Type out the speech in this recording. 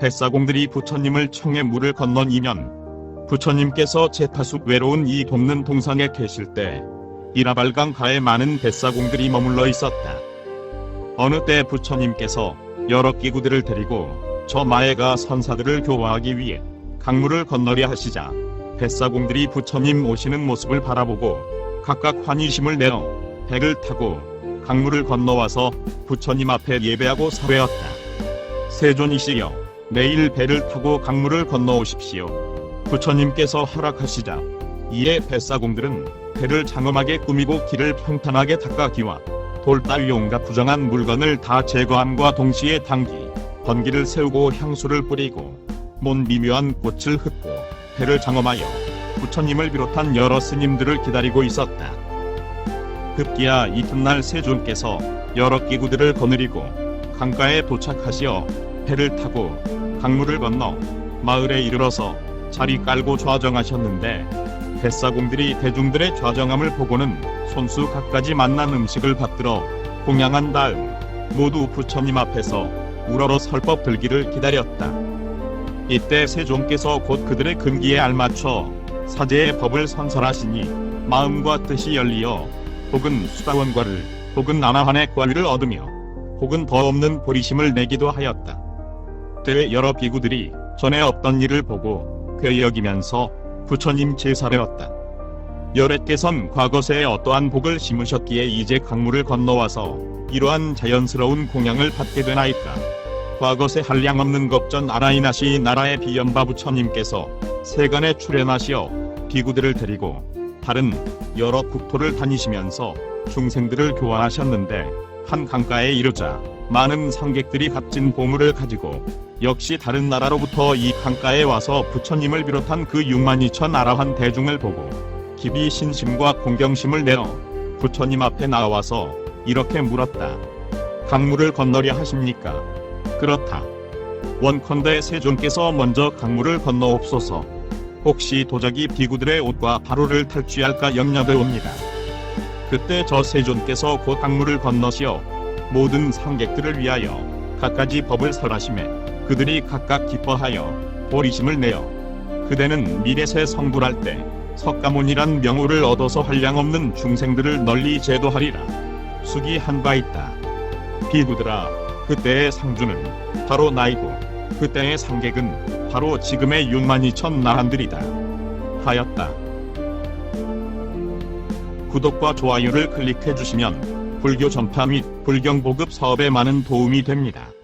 뱃사공들이 부처님을 청해 물을 건넌 이년 부처님께서 제파숙 외로운 이 돕는 동상에 계실 때 이라발강 가에 많은 뱃사공들이 머물러 있었다. 어느 때 부처님께서 여러 기구들을 데리고 저 마에가 선사들을 교화하기 위해 강물을 건너려 하시자 뱃사공들이 부처님 오시는 모습을 바라보고 각각 환희심을 내어 배를 타고 강물을 건너와서 부처님 앞에 예배하고 설회했다. 세존이시여 내일 배를 타고 강물을 건너오십시오. 부처님께서 허락하시자 이에 뱃사공들은 배를 장엄하게 꾸미고 길을 평탄하게 닦아기와 돌 따위 온갖 부정한 물건을 다 제거함과 동시에 당기 번기를 세우고 향수를 뿌리고 몬 미묘한 꽃을 흩고 배를 장엄하여 부처님을 비롯한 여러 스님들을 기다리고 있었다. 급기야 이튿날 세존께서 여러 기구들을 거느리고 강가에 도착하시어 배를 타고 강물을 건너 마을에 이르러서 자리 깔고 좌정하셨는데 뱃사공들이 대중들의 좌정함을 보고는 손수 갖가지 만난 음식을 받들어 공양한 다음 모두 부처님 앞에서 우러러 설법 들기를 기다렸다. 이때 세종께서 곧 그들의 금기에 알맞춰 사제의 법을 선설하시니 마음과 뜻이 열리어 혹은 수다원과를 혹은 나나한의 과위를 얻으며 혹은 더 없는 보리심을 내기도 하였다. 때 여러 비구들이 전에 없던 일을 보고 괴 여기면서 부처님 제사례였다. 열애께선 과거세에 어떠한 복을 심으셨기에 이제 강물을 건너와서 이러한 자연스러운 공양을 받게 되나이까. 과거세 한량 없는 겁전 아라이나시 나라의 비연바 부처님께서 세간에 출연하시어 비구들을 데리고 다른 여러 국토를 다니시면서 중생들을 교화하셨는데 한 강가에 이르자 많은 상객들이 값진 보물을 가지고 역시 다른 나라로부터 이 강가에 와서 부처님을 비롯한 그 6만 2천 아라한 대중을 보고 깊이 신심과 공경심을 내어 부처님 앞에 나와서 이렇게 물었다. 강물을 건너려 하십니까? 그렇다. 원컨대 세존께서 먼저 강물을 건너옵소서. 혹시 도자기 비구들의 옷과 바로를 탈취할까 염려되옵니다. 그때 저 세존께서 곧 강물을 건너시어 모든 상객들을 위하여 갖가지 법을 설하심에 그들이 각각 기뻐하여 보리심을 내어 그대는 미래세 성불할 때 석가모니란 명호를 얻어서 한량없는 중생들을 널리 제도하리라. 숙이 한바 있다. 비구들아, 그때의 상주는 바로 나이고 그때의 상객은 바로 지금의 6만 2천 나한들이다. 하였다. 구독과 좋아요를 클릭해 주시면 불교 전파 및 불경 보급 사업에 많은 도움이 됩니다.